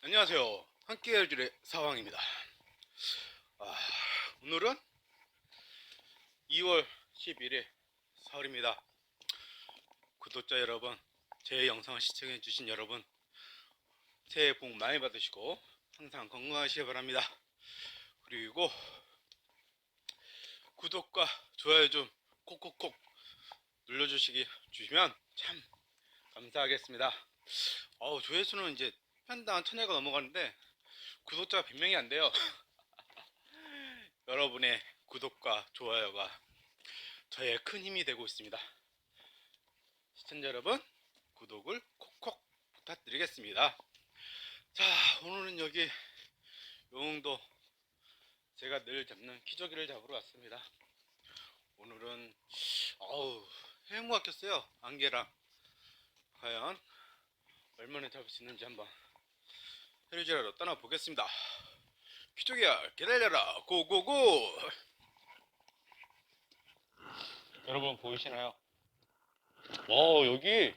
안녕하세요. 함께 해줄의 사왕입니다. 아, 오늘은 2월 11일 서울입니다. 구독자 여러분, 제 영상을 시청해 주신 여러분, 새해 복 많이 받으시고 항상 건강하시기 바랍니다. 그리고 구독과 좋아요 좀 콕콕콕 눌러주시기 주시면 참 감사하겠습니다. 어우 조회수는 이제 편당 천회가 넘어가는데 구독자가 100명이 안 돼요. 여러분의 구독과 좋아요가 저의 큰 힘이 되고 있습니다. 시청자 여러분, 구독을 콕콕 부탁드리겠습니다. 자, 오늘은 여기 용도 제가 늘 잡는 키조기를 잡으러 왔습니다. 오늘은 어우 해무가 꼈어요. 안개랑 과연 얼마나 잡을 수 있는지 한번 해루지라로 떠나보겠습니다. 키조기야 기다려라 고고고 여러분 보이시나요? 와 여기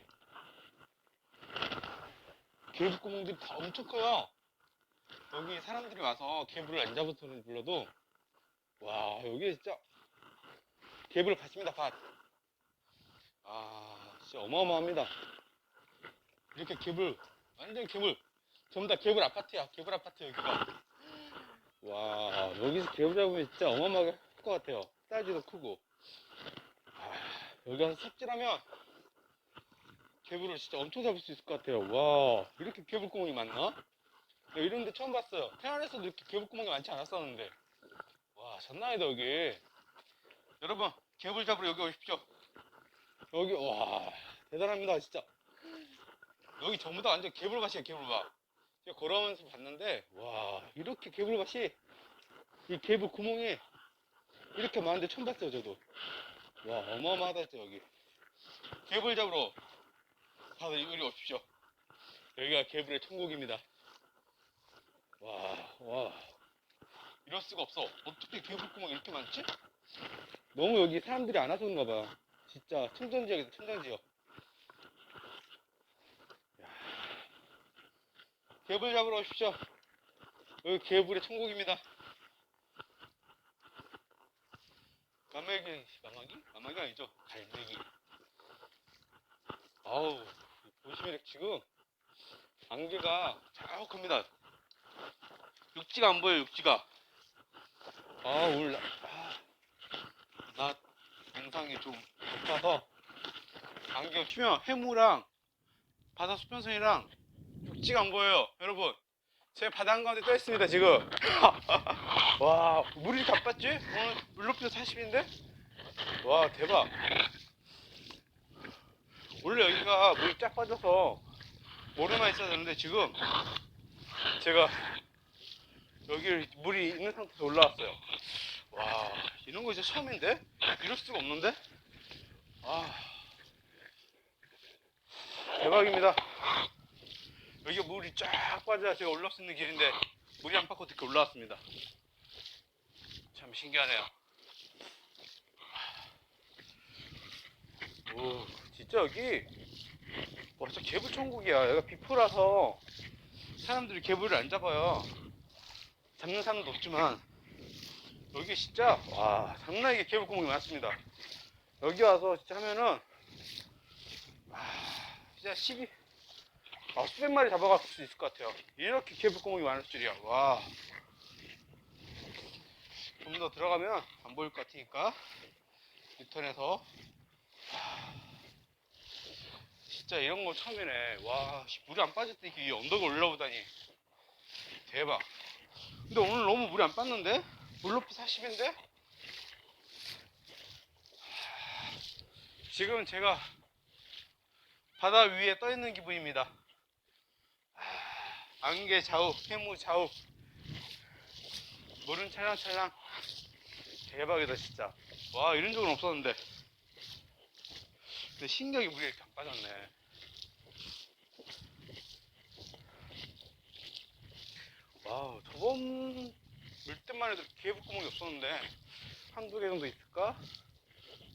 개불구멍들이 다 엄청 커요. 여기 사람들이 와서 개불을 안 잡아서는 불러도 와 여기 진짜 개불 밭입니다 밭. 아 진짜 어마어마합니다. 이렇게 개불 완전 개불 전부 다 개불 아파트야 개불 아파트 여기가. 와 여기서 개불 잡으면 진짜 어마어마하게 클 것 같아요. 사이즈도 크고. 아, 여기 가서 삽질하면 개불을 진짜 엄청 잡을 수 있을 것 같아요. 와 이렇게 개불구멍이 많나? 네, 이런 데 처음 봤어요. 태안에서도 이렇게 개불구멍이 많지 않았었는데. 와, 장난 아니다, 여기. 여러분, 개불 잡으러 여기 오십시오. 여기, 와, 대단합니다, 진짜. 여기 전부 다 완전 개불밭이에요, 개불밭. 제가 걸어오면서 봤는데, 와, 이렇게 개불밭이, 이 개불 구멍이 이렇게 많은데 처음 봤어요, 저도. 와, 어마어마하다, 진짜, 여기. 개불 잡으러 다들 이리 오십시오. 여기가 개불의 천국입니다. 와, 와. 이럴 수가 없어. 어떻게 개불 구멍이 이렇게 많지? 너무 여기 사람들이 안 와서 그런가 봐. 진짜 청정지역이다, 청정지역. 야. 개불 잡으러 오십시오. 여기 개불의 천국입니다. 까마귀, 까마귀? 까마귀 아니죠? 갈매기. 아우, 보시면 지금 안개가 자욱합니다. 육지가 안 보여 육지가 아 나, 아, 낮 영상이 좀 높아서 안경 치면 해무랑 바다 수평선이랑 육지가 안 보여요 여러분 제 바다 한가운데 떠 있습니다 지금 와 물이 안 빠지? 오늘 물 높이도 40인데 와 대박 원래 여기가 물이 쫙 빠져서 모래만 있어야 되는데 지금 제가 여기 물이 있는 상태에서 올라왔어요. 와, 이런 거 진짜 처음인데? 이럴 수가 없는데? 아, 대박입니다. 여기가 물이 쫙 빠져야 제가 올라올 수 있는 길인데, 물이 안 빠고 어떻게 올라왔습니다. 참 신기하네요. 오, 진짜 여기, 와, 진짜 개불 천국이야. 여기가 비포라서 사람들이 개불을 안 잡아요. 잡는 사람도 없지만 여기 진짜 와 장난이게 개불구멍이 많습니다 여기 와서 진짜 하면은 와 진짜 12 아, 수백 마리 잡아갈 수 있을 것 같아요. 이렇게 개불구멍이 많을 줄이야. 와. 좀 더 들어가면 안 보일 것 같으니까 유턴해서. 와, 진짜 이런 거 처음이네. 와 씨, 물이 안 빠질 때 이렇게 이 언덕을 올라오다니. 대박. 근데 오늘 너무 물이 안 빠는데? 물 높이 40인데? 지금 제가 바다 위에 떠 있는 기분입니다. 안개 자욱, 해무 자욱, 물은 찰랑찰랑. 대박이다, 진짜. 와, 이런 적은 없었는데. 근데 신기하게 물이 이렇게 안 빠졌네. 와우, 저번 물 때만 해도 개불구멍이 없었는데 한두 개 정도 있을까?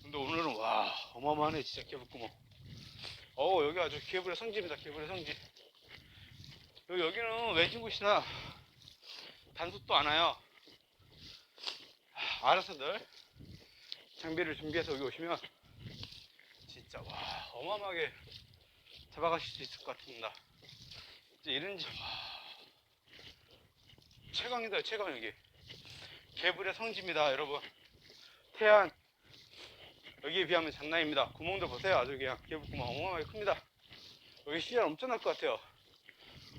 근데 오늘은 와 어마어마하네 진짜 개불구멍 어우 여기 아주 개불의 성지입니다 개불의 성지 여기, 여기는 외진 곳이라 단속도 안 와요. 하, 알아서들 장비를 준비해서 여기 오시면 진짜 와 어마어마하게 잡아가실 수 있을 것 같습니다. 이제 이런 집 와, 최강이다 최강 여기. 개불의 성지입니다 여러분. 태안. 여기에 비하면 장난입니다. 구멍도 보세요 아주 그냥. 개불 구멍 어마어마하게 큽니다. 여기 시야 엄청날 것 같아요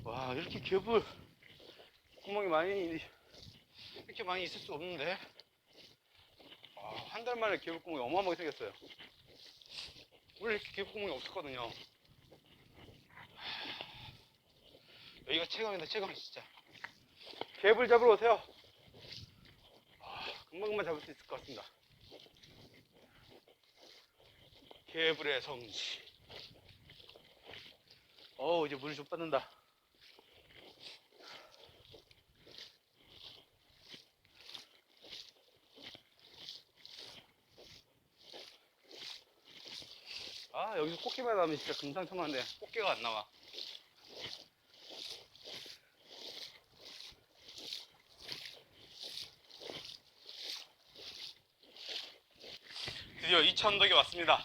와 이렇게 개불 구멍이 많이 이렇게 많이 있을 수 없는데. 한 달 만에 개불 구멍이 어마어마하게 생겼어요. 원래 이렇게 개불 구멍이 없었거든요. 여기가 최강이다 최강 진짜. 개불 잡으러 오세요. 아, 금방금방 잡을 수 있을 것 같습니다. 개불의 성지 어우 이제 물이 좀 빠진다 아 여기서 꽃게만 나오면 진짜 금상첨화인데 꽃게가 안 나와. 드디어 이천덕에 왔습니다.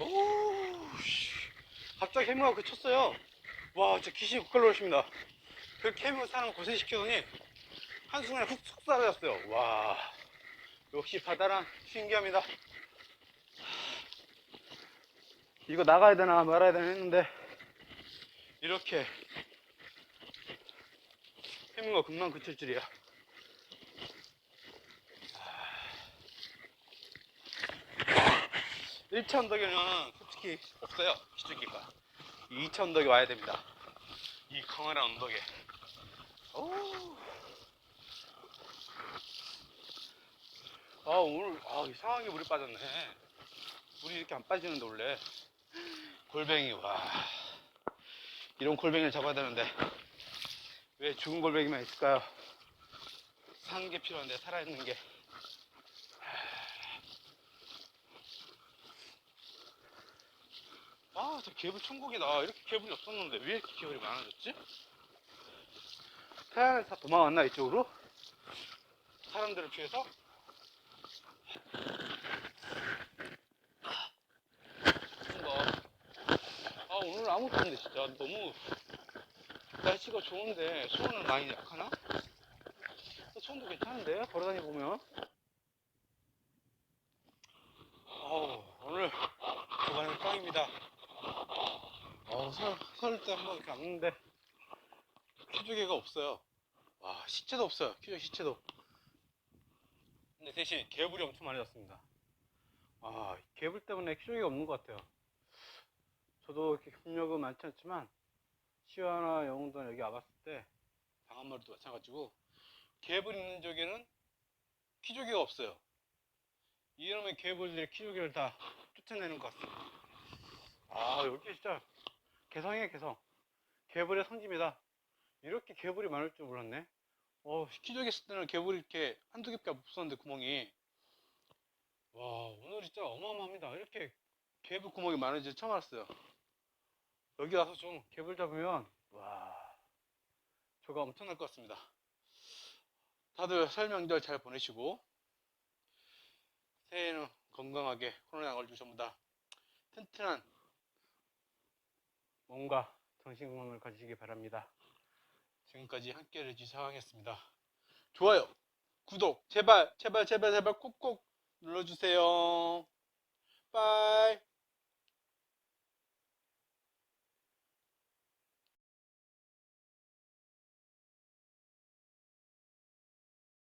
오 씨. 갑자기 해무가 그 쳤어요. 와 진짜 귀신이 국갈로 오십니다. 그렇게 해무 사람 고생시키더니 한순간에 훅 사라졌어요. 와 역시 바다란 신기합니다 이거 나가야 되나 말아야 되나 했는데 이렇게 해무가 금방 그칠 줄이야. 일차 언덕에는 솔직히 없어요 기죽기가. 이차 언덕에 와야 됩니다. 이 강화란 언덕에. 오. 아 오늘 아 이상하게 물이 빠졌네. 물이 이렇게 안 빠지는데 원래 골뱅이 와 이런 골뱅이를 잡아야 되는데 왜 죽은 골뱅이만 있을까요 사는 게 필요한데 살아있는 게 아, 저 개불 천국이다. 이렇게 개불이 없었는데 왜 이렇게 개불이 많아졌지? 태양에서 다 도망왔나 이쪽으로? 사람들을 피해서? 뭔가 아 오늘 아무것도 없는데 진짜 너무 날씨가 좋은데 수온은 많이 약하나? 수온도 괜찮은데 걸어다니 보면 어우 오늘 주간의 꽝입니다 어, 설, 설때 한번 이렇게 왔는데 키조개가 없어요. 와, 시체도 없어요. 키조개 시체도. 근데 대신 개불이 엄청 많이 왔습니다. 아, 개불 때문에 키조개가 없는 것 같아요. 저도 이렇게 경력은 많지 않지만 시와나 영웅도나 여기 와봤을 때 방한마리도 마찬가지고 개불 있는 쪽에는 키조개가 없어요. 이놈의 개불들이 키조개를 다 쫓아내는 것 같습니다. 아, 여기 진짜 개성이에요, 개성. 개불의 성지입니다. 이렇게 개불이 많을 줄 몰랐네. 어, 키조개 있을 때는 개불이 이렇게 한두 개밖에 없었는데, 구멍이. 와, 오늘 진짜 어마어마합니다. 이렇게 개불 구멍이 많은지 처음 알았어요. 여기 와서 좀 개불 잡으면, 와, 저가 엄청날 것 같습니다. 다들 설 명절 잘 보내시고, 새해에는 건강하게 코로나 안 걸리고 전부 다 튼튼한 몸과 정신 건강을 가지시기 바랍니다. 지금까지 함께 해 주신 상황이었습니다. 좋아요, 구독, 제발, 제발, 제발, 제발 꾹꾹 눌러주세요. 빠이.